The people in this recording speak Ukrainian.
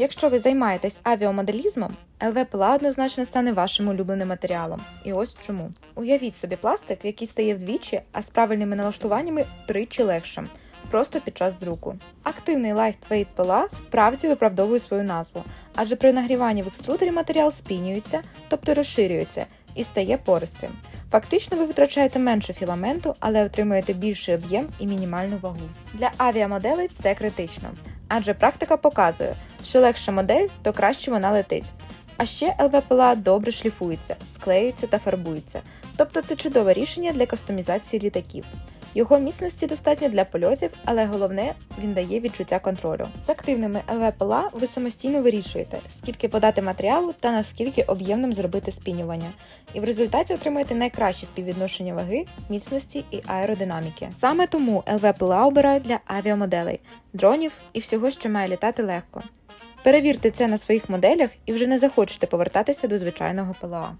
Якщо ви займаєтесь авіамоделізмом, ЛВ-пила однозначно стане вашим улюбленим матеріалом. І ось чому. Уявіть собі пластик, який стає вдвічі, а з правильними налаштуваннями втричі легшим. Просто під час друку. Активний Lightweight пила справді виправдовує свою назву, адже при нагріванні в екструдері матеріал спінюється, тобто розширюється, і стає пористим. Фактично ви витрачаєте менше філаменту, але отримуєте більший об'єм і мінімальну вагу. Для авіамоделей це критично, адже практика показує, що легша модель, то краще вона летить. А ще ЛВПЛА добре шліфується, склеюється та фарбується, тобто це чудове рішення для кастомізації літаків. Його міцності достатньо для польотів, але головне він дає відчуття контролю. З активними ЛВ-пила ви самостійно вирішуєте, скільки подати матеріалу та наскільки об'ємним зробити спінювання, і в результаті отримаєте найкраще співвідношення ваги, міцності і аеродинаміки. Саме тому ЛВ-пила обирають для авіамоделей, дронів і всього, що має літати легко. Перевірте це на своїх моделях і вже не захочете повертатися до звичайного ПЛА.